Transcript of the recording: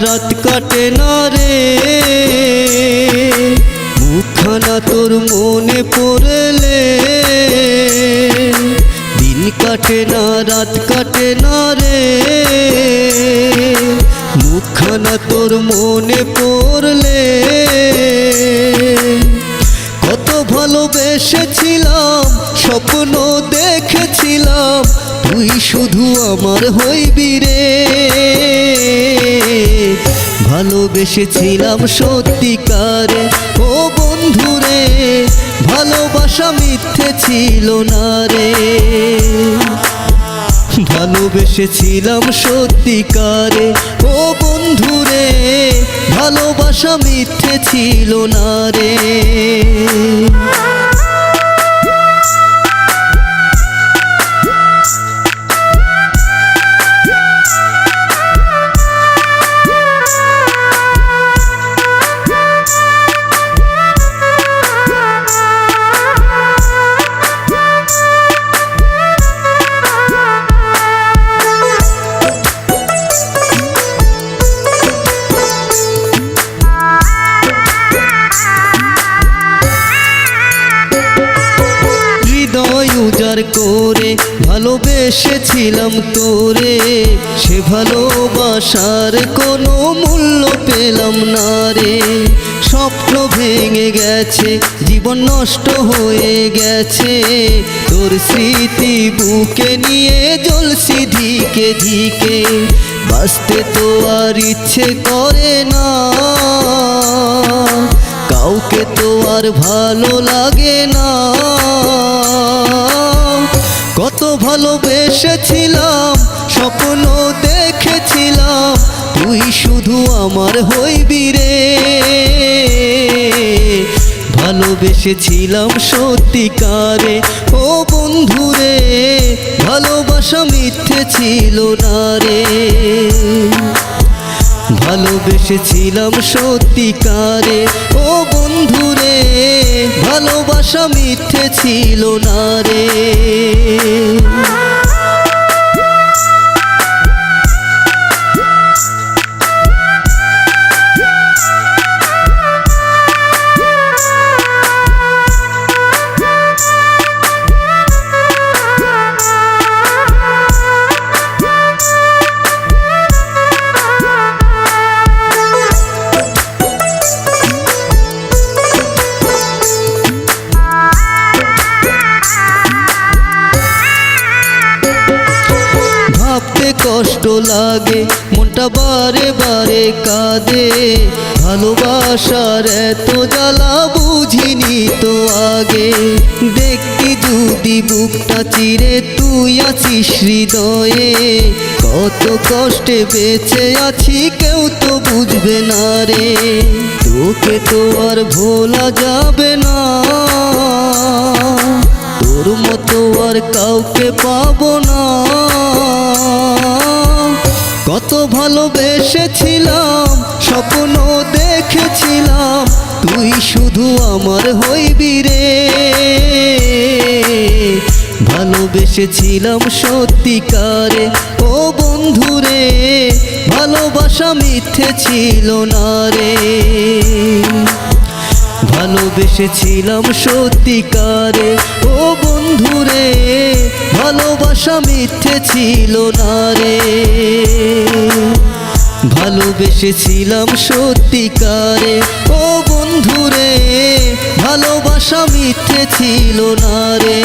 রাত কাটে না রে। মুখখানা তোর মনে পড়লে। দিন কাটে না, রাত কাটে না রে। মুখখানা তোর মনে পড়লে। কত ভালোবেসেছিলাম, স্বপ্ন দেখেছিলাম তুই শুধু আমার হইবি রে। ভালোবেসেছিলাম সত্যিকার। ও বন্ধুরে ভালোবাসা মিথ্যে ছিল না রে। ভালোবেসেছিলাম সত্যিকারে। ও বন্ধুরে ভালোবাসা মিথ্যে ছিল না রে। উজাড় করে, ভালোবেসেছিলাম তোরে। সে ভালোবাসার কোনো মূল্য পেলাম না রে। স্বপ্ন ভেঙে গেছে, জীবন নষ্ট হয়ে গেছে। তোর স্মৃতি বুকে নিয়ে জ্বলছি ধিকে ধিকে। বাঁচতে তো আর ইচ্ছে করে না। কাউকে তো আর ভালো লাগে না। কত ভালোবেসেছিলাম, স্বপ্ন দেখেছিলাম, তুই শুধু আমার হইবি রে। ভালোবেসেছিলাম সত্যিকারে, ও বন্ধুরে ভালোবাসা মিথ্যে ছিল না রে। ভালোবেসেছিলাম সত্যিকারে, ও বন্ধুরে ভালোবাসা মিথ্যে ছিল না রে। কষ্ট লাগে, মনটা বারে বারে কাঁদে। ভালোবাসার এত জ্বালা বুঝিনি তো আগে। দেখতি যদি বুকটা চিরে তুই আছিস হৃদয়ে, কত কষ্টে বেঁচে আছি কেউ তো বুঝবে না রে। তোকে তো আর ভোলা যাবে না। তোর মতো আর কাউকে পাবো না। ভালোবেসেছিলাম, স্বপ্ন দেখেছিলাম, তুই শুধু আমার হইবি রে। ভালোবেসেছিলাম সত্যিকারে, ও বন্ধুরে ভালোবাসা মিথ্যে ছিল না রে। ভালোবেসেছিলাম সত্যিকারে, ও বন্ধুরে ভালোবাসা মিথ্যে ছিল না রে। ভালোবেসেছিলাম সত্যিকারে। ও বন্ধুরে ভালোবাসা মিথ্যে ছিল না রে।